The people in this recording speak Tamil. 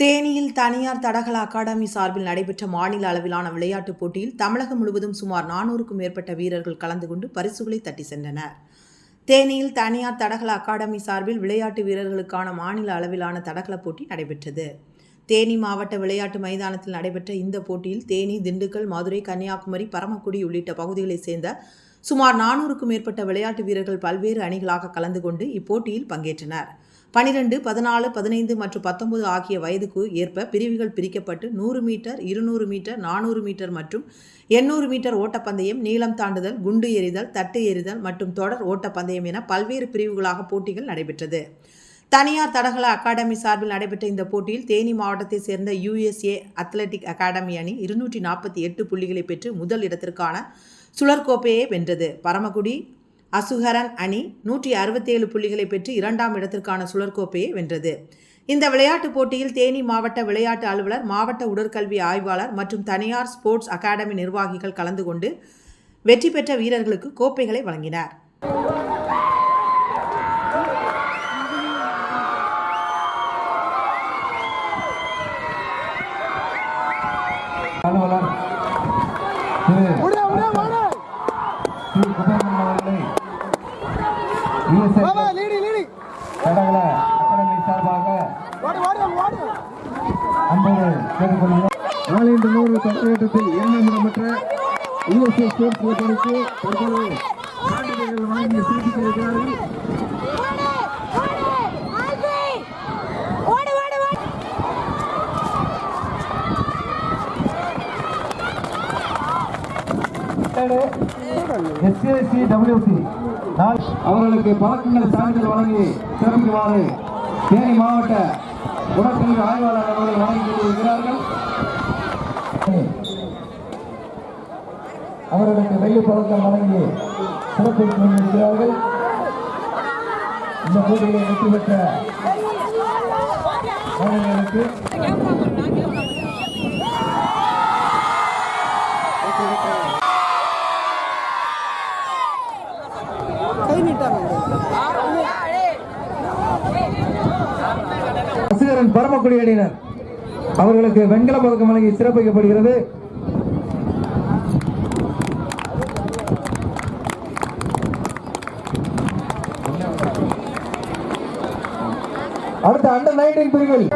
தேனியில் தனியார் தடகள அகாடமி சார்பில் நடைபெற்ற மாநில அளவிலான விளையாட்டுப் போட்டியில் தமிழகம் முழுவதும் சுமார் நானூறுக்கும் மேற்பட்ட வீரர்கள் கலந்து கொண்டு பரிசுகளை தட்டி சென்றனர். தேனியில் தனியார் தடகள அகாடமி சார்பில் விளையாட்டு வீரர்களுக்கான மாநில அளவிலான தடகள போட்டி நடைபெற்றது. தேனி மாவட்ட விளையாட்டு மைதானத்தில் நடைபெற்ற இந்த போட்டியில் தேனி திண்டுக்கல் மதுரை கன்னியாகுமரி பரமக்குடி உள்ளிட்ட பகுதிகளைச் சேர்ந்த சுமார் நானூறுக்கும் மேற்பட்ட விளையாட்டு வீரர்கள் பல்வேறு அணிகளாக கலந்து கொண்டு இப்போட்டியில் பங்கேற்றனர். பனிரெண்டு பதினாலு பதினைந்து மற்றும் பத்தொன்பது ஆகிய வயதுக்கு ஏற்ப பிரிவுகள் பிரிக்கப்பட்டு நூறு மீட்டர் இருநூறு மீட்டர் நானூறு மீட்டர் மற்றும் எண்ணூறு மீட்டர் ஓட்டப்பந்தயம் நீளம் தாண்டுதல் குண்டு எறிதல் தட்டு எறிதல் மற்றும் தொடர் ஓட்டப்பந்தயம் என பல்வேறு பிரிவுகளாக போட்டிகள் நடைபெற்றது. தனியார் தடகள அகாடமி சார்பில் நடைபெற்ற இந்த போட்டியில் தேனி மாவட்டத்தைச் சேர்ந்த யுஎஸ்ஏ அத்லெட்டிக் அகாடமி அணி இருநூற்றி நாற்பத்தி எட்டு புள்ளிகளை பெற்று முதல் இடத்திற்கான சுழற்கோப்பையை வென்றது. பரமக்குடி அசுகரன் அணி நூற்றி அறுபத்தேழு புள்ளிகளை பெற்று இரண்டாம் இடத்திற்கான சுழற்கோப்பையை வென்றது. இந்த விளையாட்டுப் போட்டியில் தேனி மாவட்ட விளையாட்டு அலுவலர் மாவட்ட உடற்கல்வி ஆய்வாளர் மற்றும் தனியார் ஸ்போர்ட்ஸ் அகாடமி நிர்வாகிகள் கலந்து கொண்டு வெற்றி பெற்ற வீரர்களுக்கு கோப்பைகளை வழங்கினர். அலுவலர் தடகள அகாடமி சார்பாக. அன்போடு கேட்டுக்கொள்கிறோம். நாலு இன்று நூறு இரண்டாம் யுஎஸ்ஏ ஸ்போர்ட்ஸ் தற்போது சான்றிதழ்கள் வழங்கி எஸ்ஏசி டபிள்யூசி அவர்களுக்கு பழக்கங்கள் சான்றிதழ் வழங்கி சிறப்பிக்குமாறு தேனி மாவட்ட உடற்கல்வி ஆய்வாளர் அவர்கள் வழங்கி கொண்டிருக்கிறார்கள். அவர்களுக்கு வெள்ளி பழக்கம் வழங்கி சிறப்பித்துக் கொண்டிருக்கிறார்கள். இந்த போட்டியில் வெற்றி பெற்ற மாணவர்களுக்கு ரசிகரன் பரமக்குடி அணியினர். அவர்களுக்கு வெண்கல பதக்கம் வழங்கி சிறப்பிக்கப்படுகிறது. அடுத்த அண்டர் நைன்டீன் பிரிவில்